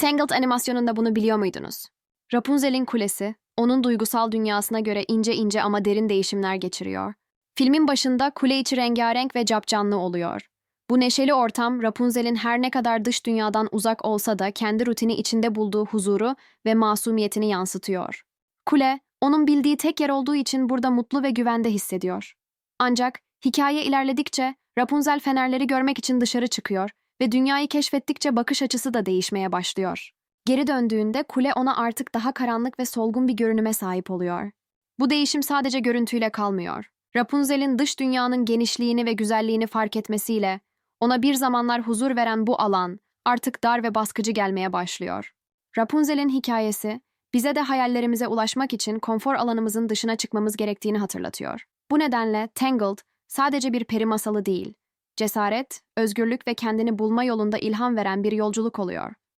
Tangled animasyonunda bunu biliyor muydunuz? Rapunzel'in kulesi, onun duygusal dünyasına göre ince ince ama derin değişimler geçiriyor. Filmin başında kule içi rengarenk ve capcanlı oluyor. Bu neşeli ortam Rapunzel'in her ne kadar dış dünyadan uzak olsa da kendi rutini içinde bulduğu huzuru ve masumiyetini yansıtıyor. Kule, onun bildiği tek yer olduğu için burada mutlu ve güvende hissediyor. Ancak hikaye ilerledikçe Rapunzel fenerleri görmek için dışarı çıkıyor ve dünyayı keşfettikçe bakış açısı da değişmeye başlıyor. Geri döndüğünde kule ona artık daha karanlık ve solgun bir görünüme sahip oluyor. Bu değişim sadece görüntüyle kalmıyor. Rapunzel'in dış dünyanın genişliğini ve güzelliğini fark etmesiyle ona bir zamanlar huzur veren bu alan artık dar ve baskıcı gelmeye başlıyor. Rapunzel'in hikayesi bize de hayallerimize ulaşmak için konfor alanımızın dışına çıkmamız gerektiğini hatırlatıyor. Bu nedenle Tangled sadece bir peri masalı değil, cesaret, özgürlük ve kendini bulma yolunda ilham veren bir yolculuk oluyor.